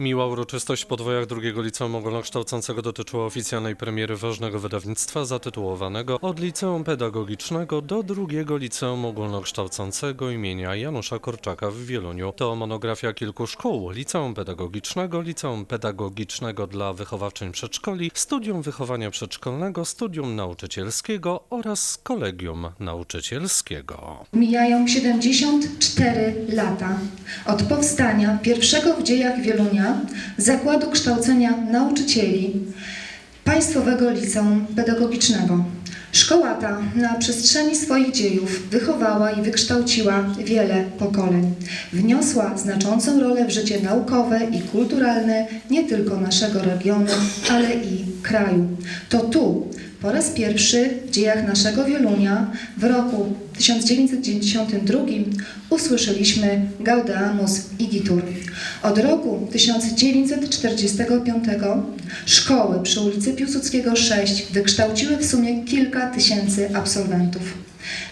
Miła uroczystość podwojach drugiego liceum ogólnokształcącego dotyczyła oficjalnej premiery ważnego wydawnictwa zatytułowanego Od liceum pedagogicznego do drugiego liceum ogólnokształcącego imienia Janusza Korczaka w Wieluniu. To monografia kilku szkół, liceum pedagogicznego, liceum pedagogicznego dla wychowawczyń przedszkoli, studium wychowania przedszkolnego, studium nauczycielskiego oraz kolegium nauczycielskiego. Mijają 74 lata od powstania pierwszego w dziejach Wielunia Zakładu Kształcenia Nauczycieli Państwowego Liceum Pedagogicznego. Szkoła ta na przestrzeni swoich dziejów wychowała i wykształciła wiele pokoleń. Wniosła znaczącą rolę w życie naukowe i kulturalne nie tylko naszego regionu, ale i kraju. To tu po raz pierwszy w dziejach naszego Wielunia w roku 1992 usłyszeliśmy Gaudeamus Igitur. Od roku 1945 szkoły przy ulicy Piłsudskiego 6 wykształciły w sumie kilka tysięcy absolwentów.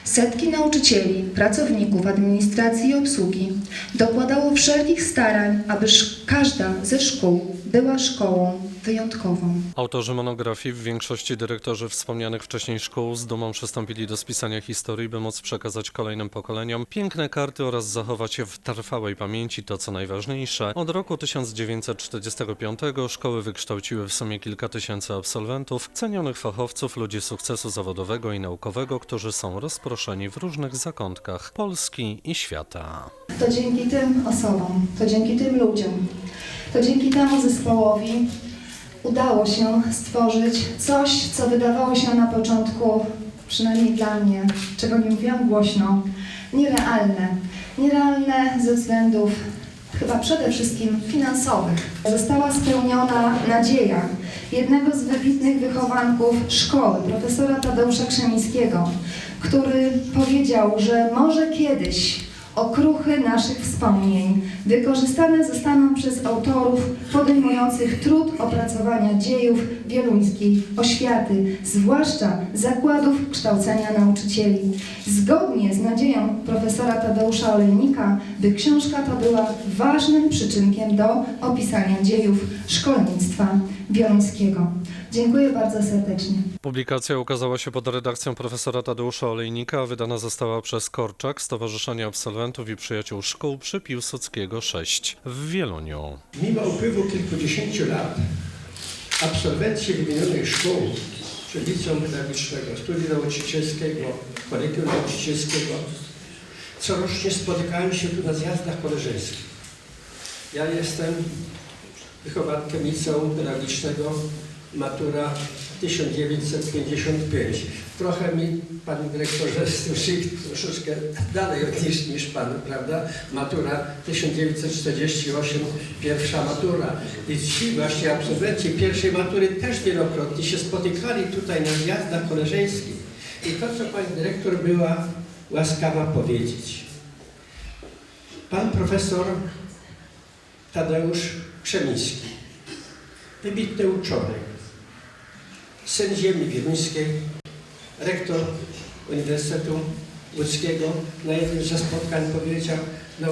Setki nauczycieli, pracowników administracji i obsługi dokładało wszelkich starań, aby każda ze szkół była szkołą wyjątkową. Autorzy monografii, w większości dyrektorzy wspomnianych wcześniej szkół, z dumą przystąpili do spisania historii, by móc przekazać kolejnym pokoleniom piękne karty oraz zachować w trwałej pamięci to, co najważniejsze. Od roku 1945 szkoły wykształciły w sumie kilka tysięcy absolwentów, cenionych fachowców, ludzi sukcesu zawodowego i naukowego, którzy są rozproszeni w różnych zakątkach Polski i świata. To dzięki tym osobom, to dzięki tym ludziom, to dzięki temu zespołowi udało się stworzyć coś, co wydawało się na początku, przynajmniej dla mnie, czego nie mówiłam głośno, nierealne. Nierealne ze względów chyba przede wszystkim finansowych. Została spełniona nadzieja jednego z wybitnych wychowanków szkoły, profesora Tadeusza Krzemińskiego, który powiedział, że może kiedyś okruchy naszych wspomnień wykorzystane zostaną przez autorów podejmujących trud opracowania dziejów wieluńskiej oświaty, zwłaszcza zakładów kształcenia nauczycieli. Zgodnie z nadzieją profesora Tadeusza Olejnika, by książka ta była ważnym przyczynkiem do opisania dziejów szkolnictwa wieluńskiego. Dziękuję bardzo serdecznie. Publikacja ukazała się pod redakcją profesora Tadeusza Olejnika, a wydana została przez Korczak, Stowarzyszenie Absolwentów i Przyjaciół Szkół przy Piłsudskiego 6 w Wieluniu. Mimo upływu kilkudziesięciu lat absolwenci wymienionych szkół, czyli liceum pedagogicznego, studium nauczycielskiego, kolegium nauczycielskiego, corocznie spotykają się tu na zjazdach koleżeńskich. Ja jestem wychowankiem liceum pedagogicznego, matura 1955. Trochę mi, panie dyrektorze, z tym troszeczkę dalej niż, niż pan, prawda? Matura 1948, pierwsza matura. I ci właśnie absolwenci pierwszej matury też wielokrotnie się spotykali tutaj na zjazdach koleżeńskich. I to, co pani dyrektor była łaskawa powiedzieć. Pan profesor Tadeusz Krzemiński, wybitny uczony, syn ziemi wieluńskiej, rektor Uniwersytetu Łódzkiego na jednym ze spotkań powiedział, no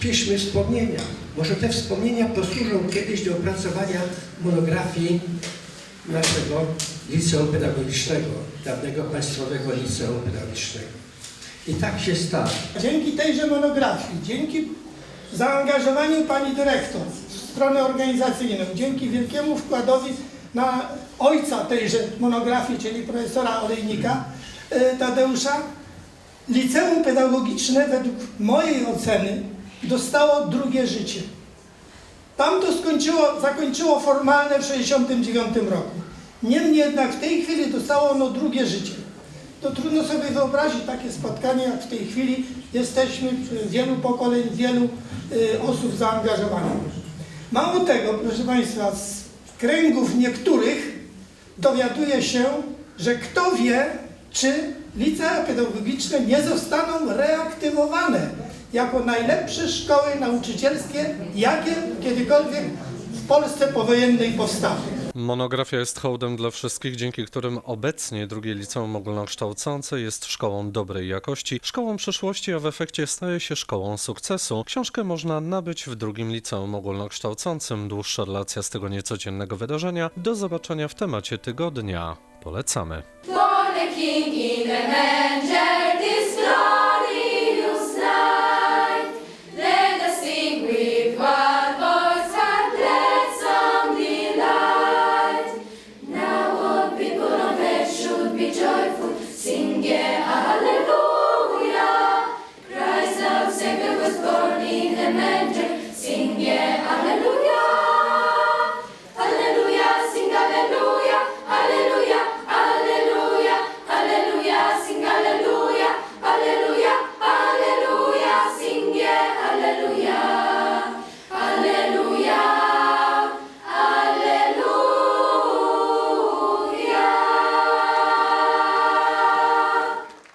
piszmy wspomnienia. Może te wspomnienia posłużą kiedyś do opracowania monografii naszego liceum pedagogicznego, dawnego państwowego liceum pedagogicznego. I tak się stało. Dzięki tejże monografii, dzięki zaangażowaniu pani dyrektor stronę organizacyjną, dzięki wielkiemu wkładowi na ojca tejże monografii, czyli profesora Olejnika e, Tadeusza, liceum pedagogiczne według mojej oceny dostało drugie życie. Tam to skończyło, zakończyło formalne w 1969 roku. Niemniej jednak w tej chwili dostało ono drugie życie. To trudno sobie wyobrazić takie spotkanie, jak w tej chwili jesteśmy wielu pokoleń, wielu y, osób zaangażowanych. Mało tego, proszę Państwa, z kręgów niektórych dowiaduje się, że kto wie, czy licea pedagogiczne nie zostaną reaktywowane jako najlepsze szkoły nauczycielskie, jakie kiedykolwiek w Polsce powojennej powstały. Monografia jest hołdem dla wszystkich, dzięki którym obecnie drugie liceum ogólnokształcące jest szkołą dobrej jakości, szkołą przyszłości, a w efekcie staje się szkołą sukcesu. Książkę można nabyć w drugim liceum ogólnokształcącym. Dłuższa relacja z tego niecodziennego wydarzenia. Do zobaczenia w temacie tygodnia. Polecamy. Be joyful, sing a